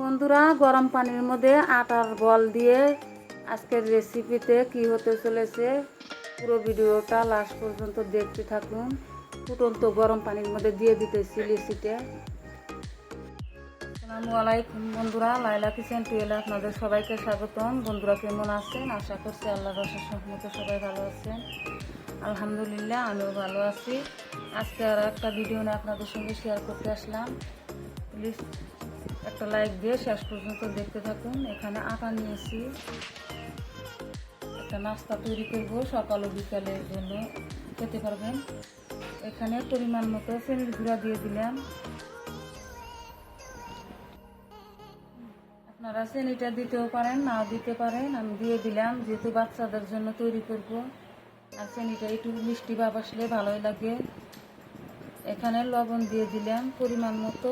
বন্ধুরা, গরম পানির মধ্যে আটার বল দিয়ে আজকের রেসিপিতে কি হতে চলেছে পুরো ভিডিওটা লাস্ট পর্যন্ত দেখতে থাকুন। ফুটন্ত গরম পানির মধ্যে দিয়ে দিতেছি লেসিটা আসসালামু আলাইকুম বন্ধুরা লাইলা কিচেন টুয়েলে আপনাদের সবাইকে স্বাগতম। বন্ধুরা কেমন আছেন? আশা করছি আল্লাহ রসের সম্মতে সবাই ভালো আছেন। আলহামদুলিল্লাহ, আমিও ভালো আছি। আজকে আর একটা ভিডিও নিয়ে আপনাদের সঙ্গে শেয়ার করতে আসলাম। একটা লাইক দিয়ে শেষ পর্যন্ত দেখতে থাকুন। এখানে আটা নিয়েছি। একটা নাস্তা তৈরি করব সকাল ও বিকালের জন্য। খেতে পারবেন। এখানে পরিমাণ মতো চিনির গুঁড়া দিয়ে দিলাম। আপনারা চিনিটা দিতেও পারেন নাও দিতে পারেন, আমি দিয়ে দিলাম। যেহেতু বাচ্চাদের জন্য তৈরি করব, আর চিনিটা একটু মিষ্টি ভাব আসলে ভালোই লাগে। এখানে লবণ দিয়ে দিলাম পরিমাণ মতো।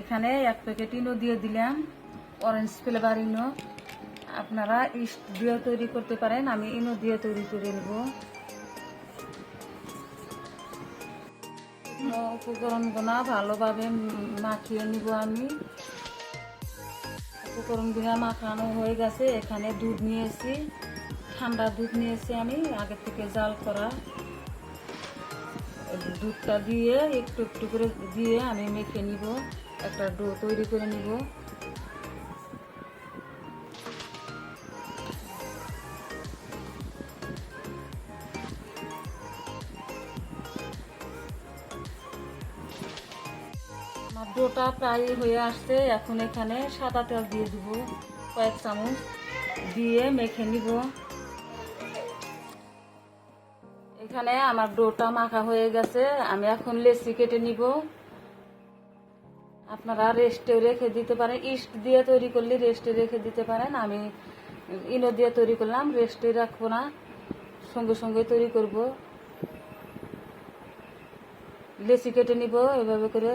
এখানে এক প্যাকেট ইনো দিয়ে দিলাম। অরেঞ্জ ফ্লেভার ইনো আপনারা ইস্ট দিয়ে তৈরি করতে পারেন, আমি ইনো দিয়ে তৈরি করে নেব। উপকরণগুলো ভালোভাবে মাখিয়ে নিব আমি। উপকরণগুলো মাখানো হয়ে গেছে, এখানে দুধ নিয়েছি। ঠান্ডা দুধ নিয়েছি আমি, আগে থেকে জাল করা। দুধটা দিয়ে একটু একটু করে দিয়ে আমি মেখে নিব। একটা ডো তৈরি করে নিব। আমার ডোটা প্রায় হয়ে আসছে, এখন এখানে সাদা তেল দিয়ে দিব, কয়েক চামচ দিয়ে মেখে নিব। এখানে আমার ডোটা মাখা হয়ে গেছে, আমি এখন লেচি কেটে নিব। আপনারা রেস্টে রেখে দিতে পারেন। ইস্ট দিয়ে তৈরি করলে রেস্টে রেখে দিতে পারেন। আমি ইনো দিয়ে তৈরি করলাম রেস্টে রাখব না। সঙ্গে সঙ্গে তৈরি করব। লেচি কেটে নিব এভাবে করে।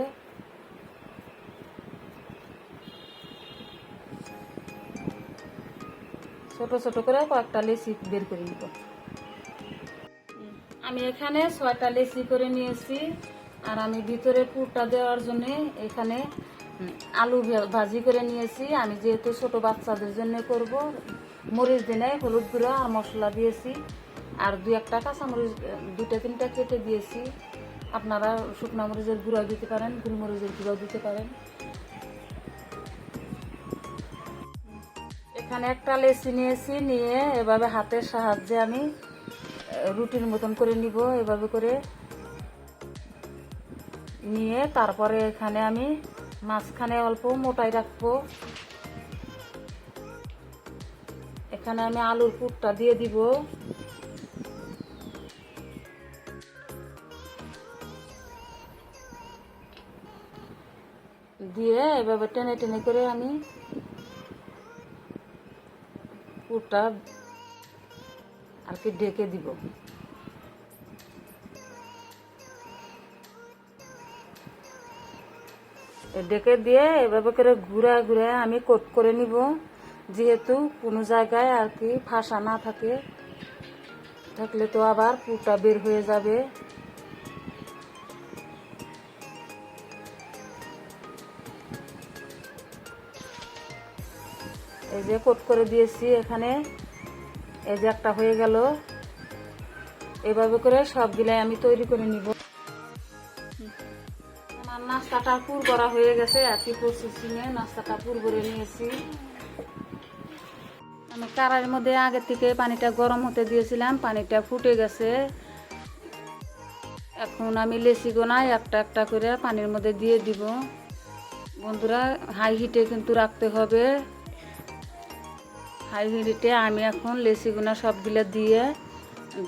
ছোট ছোট করে কয়েকটা লেচি বের করে নিব। আমি এখানে ছয়টা লেচি করে নিয়েছি। আর আমি ভিতরে পুরটা দেওয়ার জন্য এখানে আলু ভাজি করে নিয়েছি। আমি যেহেতু ছোট বাচ্চাদের জন্য করব, মরিচ দিনে হলুদ গুঁড়ো আর মশলা দিয়েছি। আর দু একটা কাঁচামরিচ দুটা তিনটা কেটে দিয়েছি। আপনারা শুকনা মরিচের গুঁড়া দিতে পারেন গুলমরিচের গুঁড়াও দিতে পারেন। এখানে একটা লেচি নিয়েছি, নিয়ে এভাবে হাতের সাহায্যে আমি রুটির মতন করে নিব, এভাবে করে। নিয়ে তারপরে এখানে আমি মাঝখানে অল্প মোটাই রাখব। এখানে আমি আলুর পুরটা দিয়ে দিব। দিয়ে এভাবে টেনে টেনে করে আমি পুরটা আর কি ডেকে দিব। ডেকে দিয়ে এভাবে করে ঘুরা ঘুরে আমি কোট করে নিব। যেহেতু কোনো জায়গায় আর কি ফাঁসা না থাকে, থাকলে তো আবার পুরটা বের হয়ে যাবে। এই যে কোট করে দিয়েছি এখানে, এই যে একটা হয়ে গেল। এভাবে করে সবগুলাই আমি তৈরি করে নিব। নাস্তাটা পুর করা হয়ে গেছে কি প্রসেসিংয়ে নাস্তাটা পুর করে নিয়েছি আমি কারার মধ্যে আগে থেকে পানিটা গরম হতে দিয়েছিলাম, পানিটা ফুটে গেছে। এখন আমি লেসি গোনায় একটা একটা করে পানির মধ্যে দিয়ে দিব। বন্ধুরা হাই হিটে কিন্তু রাখতে হবে। হাই হিটে আমি এখন লেসি গোনা সবগুলো দিয়ে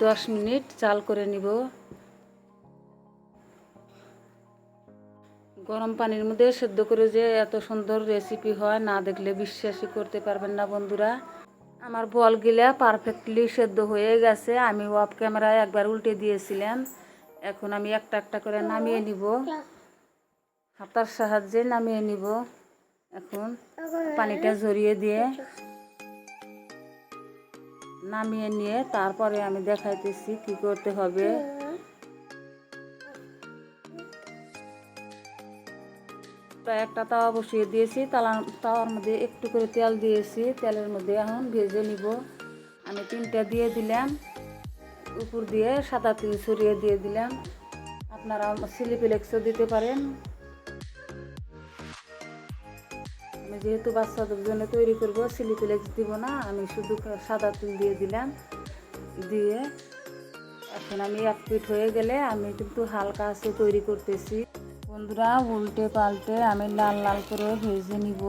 দশ মিনিট চাল করে নিব। গরম পানির মধ্যে সেদ্ধ করে যে এত সুন্দর রেসিপি হয়, না দেখলে বিশ্বাসই করতে পারবেন না বন্ধুরা। আমার বলগুলা পারফেক্টলি সেদ্ধ হয়ে গেছে। আমি অফ ক্যামেরায় একবার উল্টে দিয়েছিলাম। এখন আমি একটা একটা করে নামিয়ে নিব। হাতার সাহায্যে নামিয়ে নিব। এখন পানিটা ঝরিয়ে দিয়ে নামিয়ে নিয়ে তারপরে আমি দেখাইতেছি কি করতে হবে। চুলাটা একটা তাওয়া বসিয়ে দিয়েছি, তালা তাওয়ার মধ্যে একটু করে তেল দিয়েছি, তেলের মধ্যে এখন ভেজে নিব। আমি তিনটা দিয়ে দিলাম, উপর দিয়ে সাদা তিল ছড়িয়ে দিয়ে দিলাম। আপনারা সিলি ফ্লেক্সও দিতে পারেন। আমি যেহেতু বাচ্চাদের জন্য তৈরি করব সিলি ফ্লেক্স দিব না, আমি শুধু সাদা তিল দিয়ে দিলাম। দিয়ে এখন আমি এক পিঠ হয়ে গেলে আমি কিন্তু হালকা আছে তৈরি করতেছি। বন্ধুরা, উল্টে পাল্টে আমি লাল লাল করে ভেজে নিব।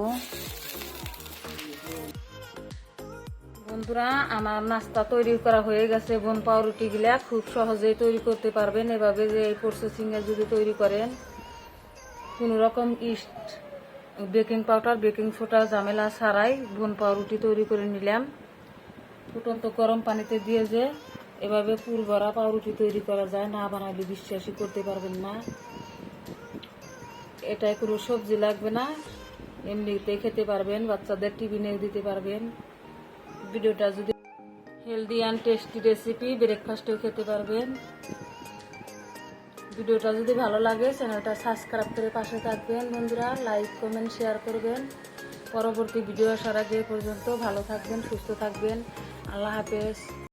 বন্ধুরা, আমার নাস্তা তৈরি করা হয়ে গেছে। বোন পাউরুটিগুলা খুব সহজেই তৈরি করতে পারবেন। এভাবে যে এই প্রসেসিংয়ে যদি তৈরি করেন, কোনো রকম yeast baking powder baking soda ঝামেলা ছাড়াই বোন পাউরুটি তৈরি করে নিলাম। ফুটন্ত গরম পানিতে দিয়ে যে এভাবে পুর ভরা পাউরুটি তৈরি করা যায়, না বানালে বিশ্বাসই করতে পারবেন না। এটায় কোনো সবজি লাগবে না। এমনিতে খেতে পারবেন, বাচ্চাদের টিফিনে দিতে পারবেন। ভিডিওটা যদি হেলদি অ্যান্ড টেস্টি রেসিপি ব্রেকফাস্টেও খেতে পারবেন। ভিডিওটা যদি ভালো লাগে, চ্যানেলটা সাবস্ক্রাইব করে পাশে থাকবেন বন্ধুরা। লাইক কমেন্ট শেয়ার করবেন। পরবর্তী ভিডিও আসার আগে পর্যন্ত ভালো থাকবেন, সুস্থ থাকবেন। আল্লাহ হাফেজ।